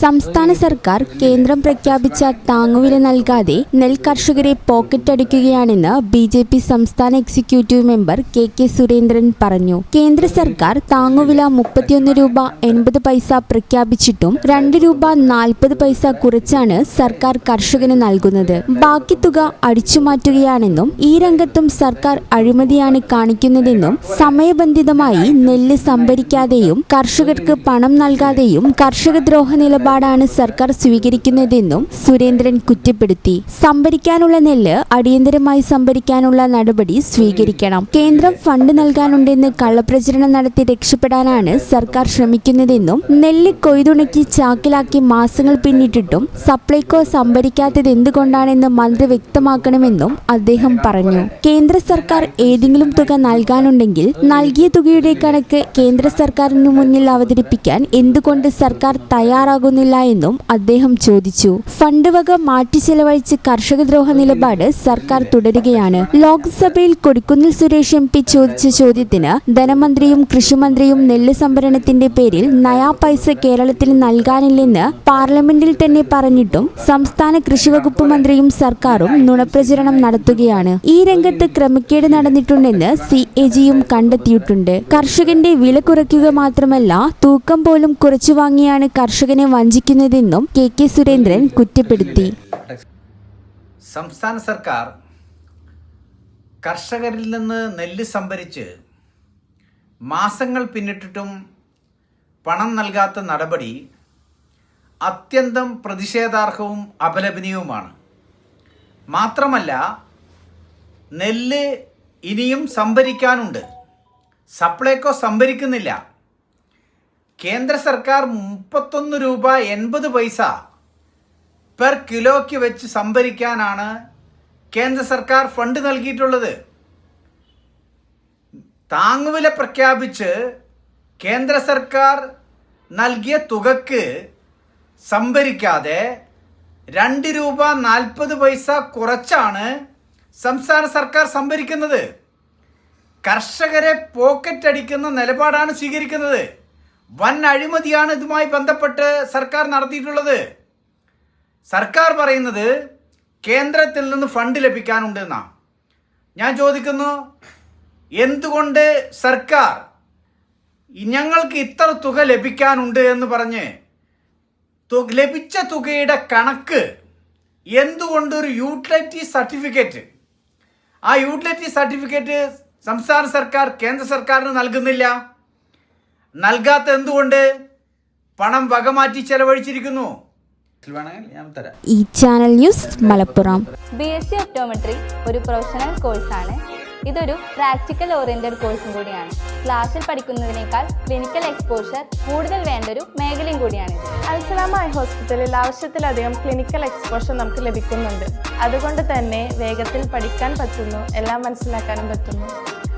സംസ്ഥാന സർക്കാർ കേന്ദ്രം പ്രഖ്യാപിച്ച താങ്ങുവില നൽകാതെ നെൽ കർഷകരെ പോക്കറ്റടിക്കുകയാണെന്ന് ബി ജെ പി സംസ്ഥാന executive member K K Surendran പറഞ്ഞു. കേന്ദ്ര സർക്കാർ താങ്ങുവില മുപ്പത്തിയൊന്ന് രൂപ എൺപത് പൈസ പ്രഖ്യാപിച്ചിട്ടും രണ്ട് രൂപ നാൽപ്പത് പൈസ കുറച്ചാണ് സർക്കാർ കർഷകന് നൽകുന്നത്. ബാക്കി തുക അടിച്ചുമാറ്റുകയാണെന്നും ഈ രംഗത്തും സർക്കാർ അഴിമതിയാണ് കാണിക്കുന്നതെന്നും സമയബന്ധിതമായി നെല്ല് സംഭരിക്കാതെയും കർഷകർക്ക് പണം നൽകാതെയും കർഷകദ്രോഹ നിലപാടാണ് സർക്കാർ സ്വീകരിക്കുന്നതെന്നും സുരേന്ദ്രൻ കുറ്റപ്പെടുത്തി. സംഭരിക്കാനുള്ള നെല്ല് അടിയന്തരമായി സംഭരിക്കാനുള്ള നടപടി സ്വീകരിക്കണം. കേന്ദ്രം ഫണ്ട് നൽകാനുണ്ടെന്ന് കള്ളപ്രചരണം നടത്തി രക്ഷപ്പെടാനാണ് സർക്കാർ ശ്രമിക്കുന്നതെന്നും നെല്ല് കൊയ്തുണക്കി ചാക്കിലാക്കി മാസങ്ങൾ പിന്നിട്ടിട്ടും സപ്ലൈകോ സംഭരിക്കാത്തത് എന്തുകൊണ്ടാണെന്ന് മന്ത്രി വ്യക്തമാക്കണമെന്നും അദ്ദേഹം പറഞ്ഞു. കേന്ദ്ര സർക്കാർ ഏതെങ്കിലും തുക നൽകാനുണ്ടെങ്കിൽ നൽകിയ തുകയുടെ കണക്ക് കേന്ദ്ര സർക്കാരിന് മുന്നിൽ അവതരിപ്പിക്കാൻ എന്തുകൊണ്ട് സർക്കാർ തയ്യാറാകുന്നില്ല എന്നും അദ്ദേഹം ചോദിച്ചു. ഫണ്ട് വക മാറ്റി ചെലവഴിച്ച് കർഷകദ്രോഹ നിലപാട് സർക്കാർ തുടരുകയാണ്. ലോക്സഭയിൽ കൊടിക്കുന്നിൽ സുരേഷ് എം പി ചോദിച്ച ചോദ്യത്തിന് ധനമന്ത്രിയും കൃഷിമന്ത്രിയും നെല്ല് സംഭരണത്തിന്റെ പേരിൽ നയാ പൈസ കേരളത്തിൽ നൽകാനില്ലെന്ന് പാർലമെന്റിൽ തന്നെ പറഞ്ഞിട്ടും സംസ്ഥാന കൃഷി വകുപ്പ് മന്ത്രിയും സർക്കാരും നുണപ്രചരണം നടത്തുകയാണ്. ഈ രംഗത്ത് ക്രമക്കേട് നടന്നിട്ടുണ്ടെന്ന് സി എ ജിയും കണ്ടെത്തിയിട്ടുണ്ട്. കർഷകന്റെ വില കുറയ്ക്കുക മാത്രമല്ല തൂക്കം പോലും കുറച്ചു വാങ്ങിയാണ് കർഷകനെ വഞ്ചിക്കുന്നതെന്നും കെ കെ സുരേന്ദ്രൻ കുറ്റപ്പെടുത്തി. സംസ്ഥാന സർക്കാർ കർഷകരിൽ നിന്ന് നെല്ല് സംഭരിച്ച് മാസങ്ങൾ പിന്നിട്ടിട്ടും പണം നൽകാത്ത നടപടി അത്യന്തം പ്രതിഷേധാർഹവും അപലപനീയവുമാണ്. മാത്രമല്ല നെല്ല് ഇനിയും സംഭരിക്കാനുണ്ട്. സപ്ലൈകോ സംഭരിക്കുന്നില്ല. കേന്ദ്ര സർക്കാർ മുപ്പത്തൊന്ന് രൂപ എൺപത് പൈസ പെർ കിലോയ്ക്ക് വെച്ച് സംഭരിക്കാനാണ് കേന്ദ്ര സർക്കാർ ഫണ്ട് നൽകിയിട്ടുള്ളത്. താങ്ങുവില പ്രഖ്യാപിച്ച് കേന്ദ്ര സർക്കാർ നൽകിയ തുകക്ക് സംഭരിക്കാതെ രണ്ട് രൂപ നാൽപ്പത് പൈസ കുറച്ചാണ് സംസ്ഥാന സർക്കാർ സംഭരിക്കുന്നത്. കർഷകരെ പോക്കറ്റ് അടിക്കുന്ന നിലപാടാണ് സ്വീകരിക്കുന്നത്. വൻ അഴിമതിയാണ് ഇതുമായി ബന്ധപ്പെട്ട് സർക്കാർ നടത്തിയിട്ടുള്ളത്. സർക്കാർ പറയുന്നത് കേന്ദ്രത്തിൽ നിന്ന് ഫണ്ട് ലഭിക്കാനുണ്ട് എന്നാണ് ഞാൻ ചോദിക്കുന്നു എന്തുകൊണ്ട് സർക്കാർ ഞങ്ങൾക്ക് ഇത്ര തുക ലഭിക്കാനുണ്ട് എന്ന് പറഞ്ഞ് ലഭിച്ച തുകയുടെ കണക്ക് എന്തുകൊണ്ട് ഒരു യൂട്ടിലിറ്റി സർട്ടിഫിക്കറ്റ്? ആ യൂട്ടിലിറ്റി സർട്ടിഫിക്കറ്റ് സംസ്ഥാന സർക്കാർ കേന്ദ്ര സർക്കാരിന് നൽകുന്നില്ല. നൽകാത്ത എന്തുകൊണ്ട് പണം വകമാറ്റി ചെലവഴിച്ചിരിക്കുന്നു. വേണമെങ്കിൽ ഞാൻ തരാം. ഈ channel news Malappuram. B S C optometry ഒരു പ്രൊഫഷണൽ കോഴ്സാണ് ഇതൊരു പ്രാക്ടിക്കൽ ഓറിയന്റഡ് കോഴ്സും കൂടിയാണ്. ക്ലാസ്സിൽ പഠിക്കുന്നതിനേക്കാൾ ക്ലിനിക്കൽ എക്സ്പോഷർ കൂടുതൽ വേണ്ട ഒരു മേഖലയും കൂടിയാണ് അൽസലാമ ഐ ഹോസ്പിറ്റലിൽ ആവശ്യത്തിലധികം ക്ലിനിക്കൽ എക്സ്പോഷർ നമുക്ക് ലഭിക്കുന്നുണ്ട്. അതുകൊണ്ട് തന്നെ വേഗത്തിൽ പഠിക്കാൻ പറ്റുന്നു എല്ലാം മനസ്സിലാക്കാനും പറ്റുന്നു.